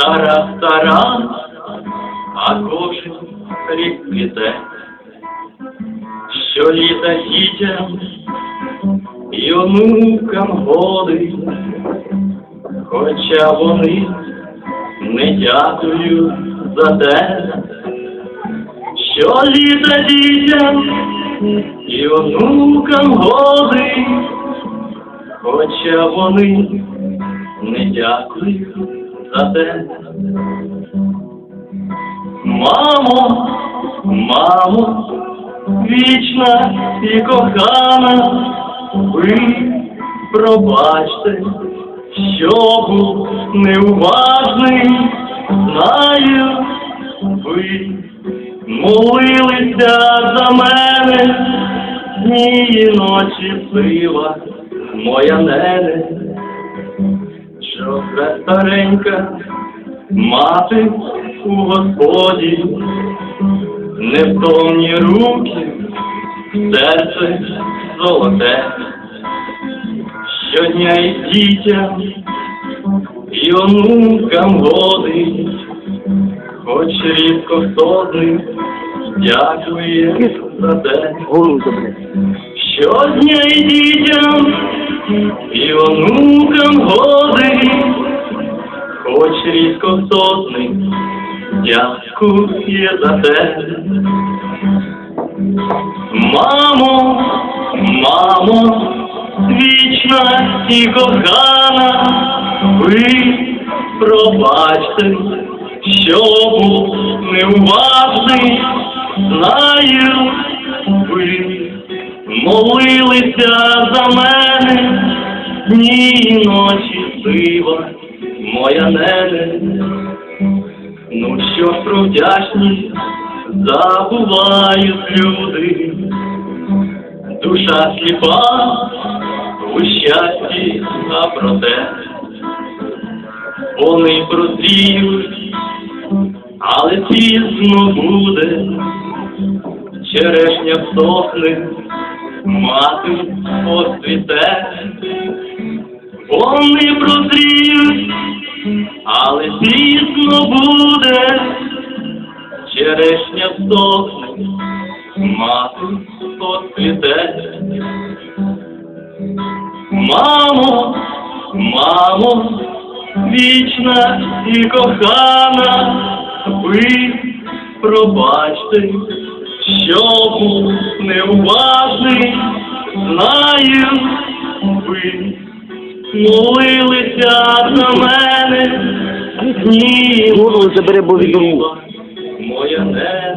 стара, стара, а кожен рік квіте, що літа дітям і онукам годить, хоча вони не дякують за те, що літа дітям і онукам годить, хоча вони не дякують за те. Мамо, мамо, вічна і кохана, ви пробачте, що був неуважний, знаю, ви молилися за мене, дні і ночі сила моя нене, що старенька. Мати у Господі, невтомні руки, серце золоте, щодня і дітям, і онукам годить, хоч рідко хто з них дякує за те. Щодня і дітям, і онукам хоч рідко сотник, дякує за те. Мамо, мамо, вічна і кохана, ви пробачте, що був неуважний, знаю, ви молилися за мене, дні і ночі сива, моя нене. Ну що ж про вдячність забувають люди, душа сліпа у щасті, а проте. Вони прозріють, але пізно буде, черешня всохне, мати посвіте, вони прозріють, але пізно буде, черешня всохне, мати посвіте. Мамо, мамо, вічна і кохана, ви пробачте, що був неуважний, знаю, ви молилися за мене, дні Голову забере, бо відру. моя нене.